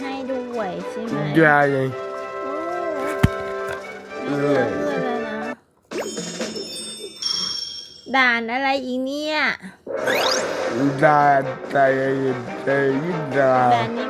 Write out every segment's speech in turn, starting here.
ให้ด้วยใช่ไหมได้เลยโอ้ไม่เหลือเพื่อนแล้วนะด่านอะไรอีกเนี่ยได้ได้ได้ได้ด่านนี้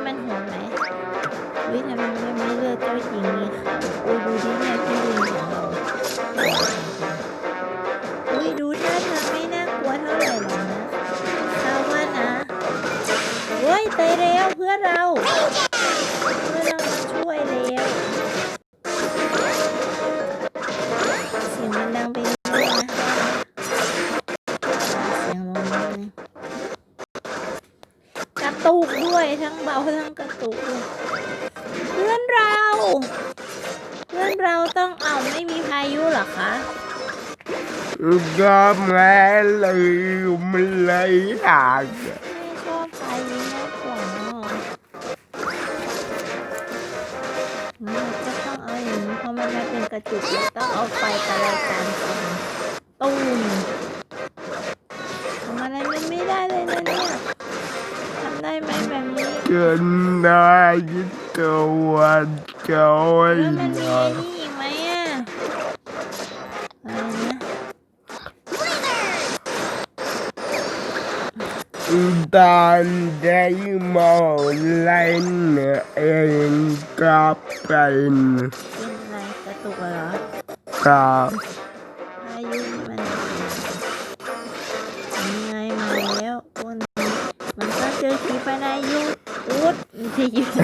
มันโตุกด้วยทั้งเบาทั้งกระตุกด้วยเพื่อนเรา เพื่อนเราต้องเอาไม่มีพายุเหรอคะก็แม่เลยมันเลยห่างไม่ชอบพายุมากกว่าเนอะงั้นเราก็ต้องเอาอย่างนี้เพราะมันไม่เป็นกระจุกเราต้องเอาไฟกระไรกันก่อนตุ้ม จอยแล้วมันมีนะไอ้นี่อีกไหมอะอะไรนะตอนได้มองเล่นเองก็เป็นเป็นอะไรกระตุกเหรอกับพายุมันยังไงมาแล้วคนนี้มันก็เจอขีปนายุอุดไม่ใช่ยุดตึ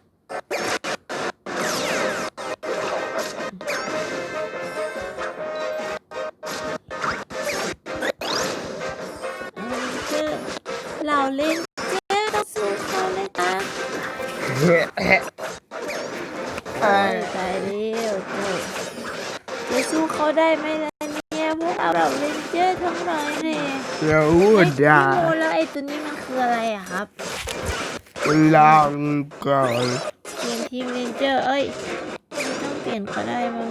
สู้เขาได้ไหมล่ะเนี่ยพวกเราเราเล่นเจอร์ทั้งหลายเนี่ยรู้ไอ้ได้พี่โมแล้วไอ้ตัวนี้มันคืออะไรอะครับลองก่อนเปลี่ยนทีมเรนเจอร์เอ้ยไม่ต้องเปลี่ยนก็ได้มั้ง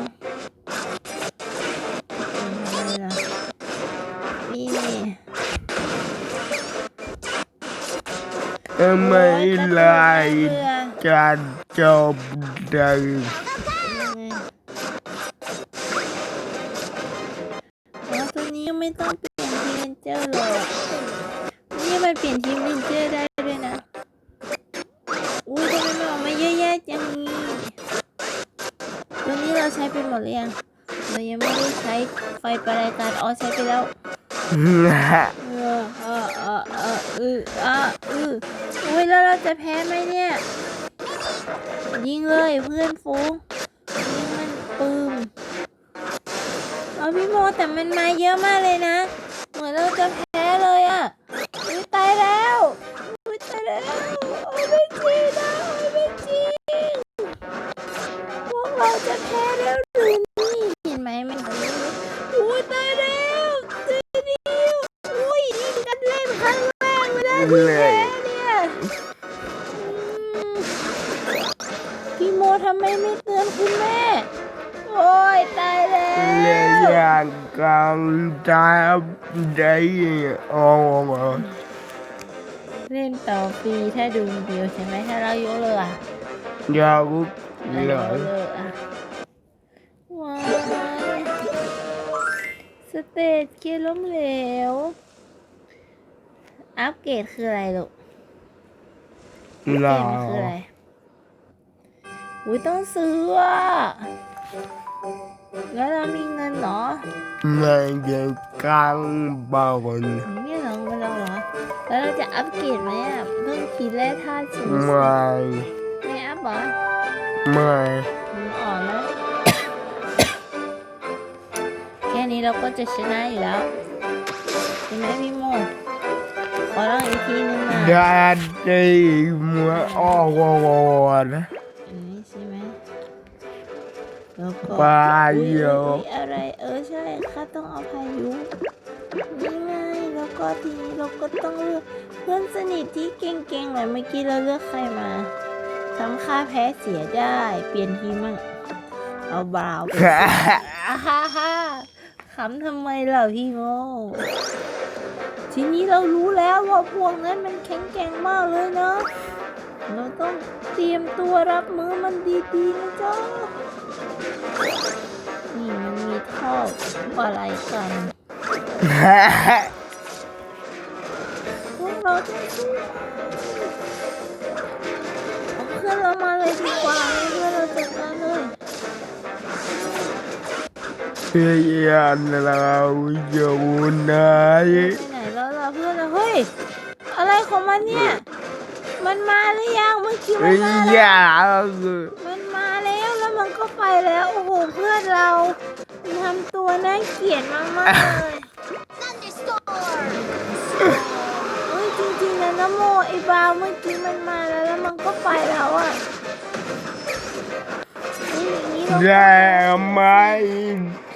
เปลี่ยนทำไมล่ะนี่นี่ไม่ไล่เรือจะจบได้ยัง ตัวนี้ไม่ต้องเปลี่ยนทีมเรนเจอร์หรอกนี่มันเปลี่ยนทีมเรนเจอร์ได้ด้วยนะ อุ้ยทำไมมันออกมาเยอะแยะจังนี้ตัวนี้เราใช้ไปหมดหรือยังเรายังไม่ได้ใช้ไฟประรายการอ๋อใช้ไปแล้วเออเออเออเออเออเออเอออุ้ยแล้วเราจะแพ้ไหมเนี่ย ยิงเลยเพื่อนฟูง พี่โมแต่มันมาเยอะมากเลยนะ เหมือนเราจะแพ้เลยอะตายแล้วตายแล้วโอ้ไม่จริงนะโอ้ไม่จริงพวกเราจะแพ้แล้วหรือนี่เห็นไหมมันอุ้ตายแล้วเจนิวอุ้ยยิงกันเล่นครั้งแรกไม่ได้ที่แพ้เนี่ยพี่โมทำไมไม่เตือนคุณแม่ แล้เรียนวอย่างกังตามได้ออกมาเล่นต่อฟรีถ้าดูวิวใช่ไหมถ้าเรายกเลิกอะอยากเราเลยกเลิกอะว้ายสเตจเกียร์ล้มเหลว อัปเกรดคืออะไรลูกอัปเกรลาดมันคืออะไรอุ้ยต้องซื้ออะ แล้วเรามีเงินเหรอไม่ได้กังบอลไม่เหรอเงินเราเหรอ แล้วเราจะอัปเกรดไหมอะเพิ่งขีดแร่ธาตุสูงไม่ไม่อัพเหรอไม่มันอ่อนแล้วแค่นี้เราก็จะชนะอยู่แล้วใช่ไหมพี่โมขอลองอีกทีนึงนะได้ดีมัวอ้อวอนะอันนี้ใช่ไหม แล้วก็ปลาอุ๊โยอุ๊ยอะไร เออใช่ข้าต้องเอาพายุนี่ไงแล้วก็ทีนี้เราก็ต้องเลือกเพื่อนสนิทที่เก่งๆหน่อยเมื่อกี้เราเลือกใครมาทำค่าแพ้เสียได้ เปลี่ยนทีมั่งเอาบราวไปฮ่าฮ่าขำทำไมล่ะพี่โมทีนี้เรารู้แล้วว่าพวกนั้นมันแข็งแกร่งมากเลยเนาะเราต้องเตรียมตัวรับมือมันดีๆนะจ๊ะ นี่มันมีท่ออะไรกันพวกเราต้องสู้เอาเพื่อนเรามาเลยดีกว่าให้เพื่อนเราจัดการเลย เพียนเราอยู่ไหนไปไหนแล้วล่ะเพื่อนเราเฮ้ย อะไรของมันเนี่ย มันมาหรือยังเมื่อกี้มันมาแล้ว อยากมัน มาแล้วแล้วมันก็ไปแล้ว โอ้โห เพื่อนเราทำตัวน่าเกลียดมากๆเลยเอ้ยจริงๆนะนะโมไอ้บาวเมื่อกี้มันมาแล้วแล้วมันก็ไปแล้วอะนี่อย่างนี้เราได้ไหม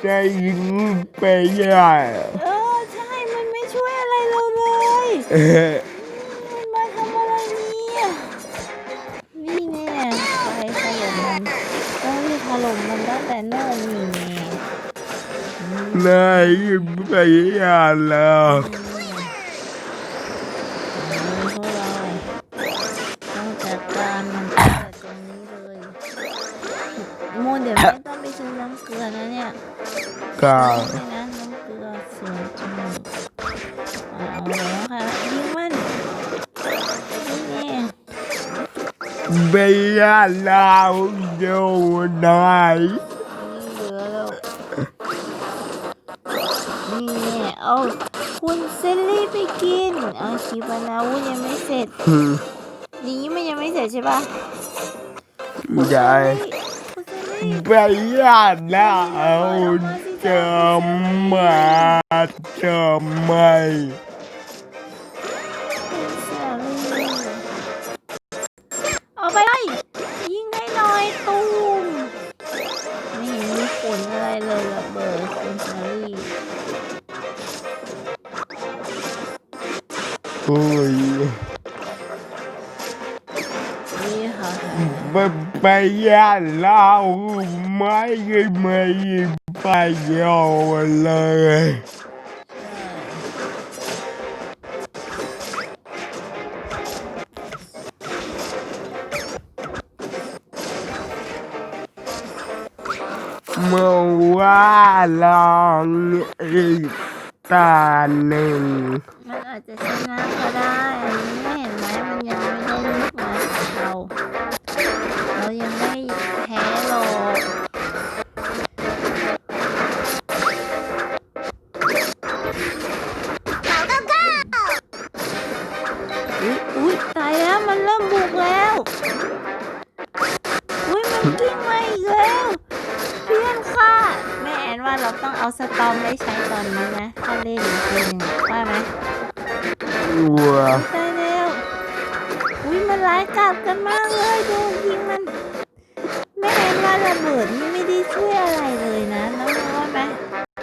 จะยิงไปได้ เออ ใช่ มันไม่ช่วยอะไรเราเลย เออ อืมนายไปได้แล้วพวกเราต้องจัดการมันตั้งแต่ตรงนี้เลยโมเดี๋ยวไม่ต้องไปซื้อน้ำเกลือนะเนี่ยก็ไม่นะน้ำเกลือเสียจมูกเอาแล้วค่ะยิงมันนี่แน่ไเอาคุณเซลลี่ไปกินเอาชีบานาวุธยังไม่เสร็จนี่มันยังไม่เสร็จใช่ปะได้คุณเซลลี่ไปได้แล้วจะมาจะไม่เอาไปเลยยิงให้หน่อยตูมไม่เห็นมีผลอะไรเลยระเบิดคุณซารี่โอ้ยนี่ค่ะไปไงมันอาจจะชนะก็ ได้อัน วัวตายแล้วอุ้ยมันร้ายกาจกันมากเลยดูยิงมันแม่แอนว่าระเบิดนี่ไม่ได้ช่วยอะไรเลยนะน้องว่าไหม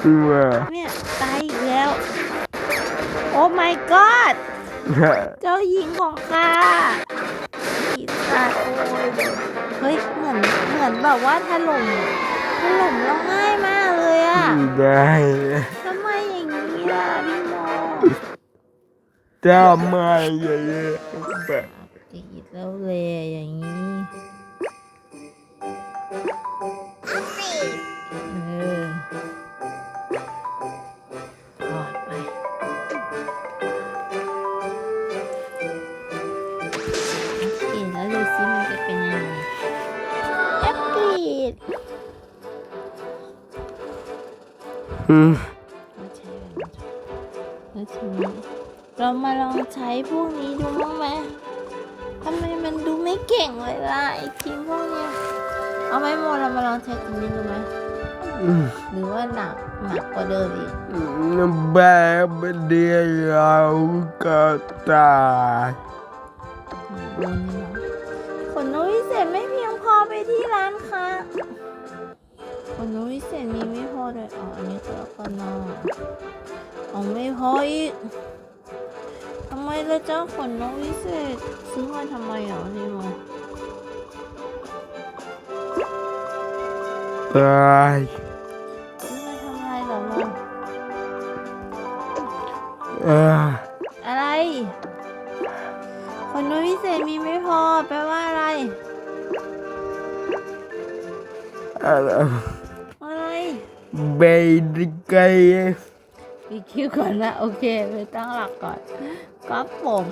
วัวเนี่ยตายอีกแล้ว โอ้ my god เจ้าหญิงของข้าอีสัตว์โอ้ยเฮ้ยเหมือนเหมือนแบบว่าถล่มถล่มเราง่ายมากเลยอะได้ทำไมอย่างนี้ล่ะพี่โม จะไม่ยังแบบติดแล้วเลยอย่างนี้ ใช้พวกนี้ดูบ้างไหมทำไมมันดูไม่เก่งเลยล่ะไอ้ทีมพวกเนี้ยเอาไหมโมเรามาลองใช้ตรงนี้ดูไหมหรือว่าหนักหนักกว่าเดิมอีกแบบเดียวก็ตายดูนี่นะขนนกวิเศษไม่เพียงพอไปที่ร้านค่ะขนนกวิเศษมีไม่พอเลยอ๋ออันนี้ก็แล้วก็นอกอ๋อไม่พออีกทำไมละเจ้าขนนกวิเศษซื้อมาทำไมอะนี่โมตายซื้อมาทำอะไรเหรอโมอ่าอะไร ขนนกวิเศษมีไม่พอแปลว่าอะไร อะไรอะไรเบดิกายอีกคิวก่อนนะ โอเคไปตั้งหลักก่อน ครับผม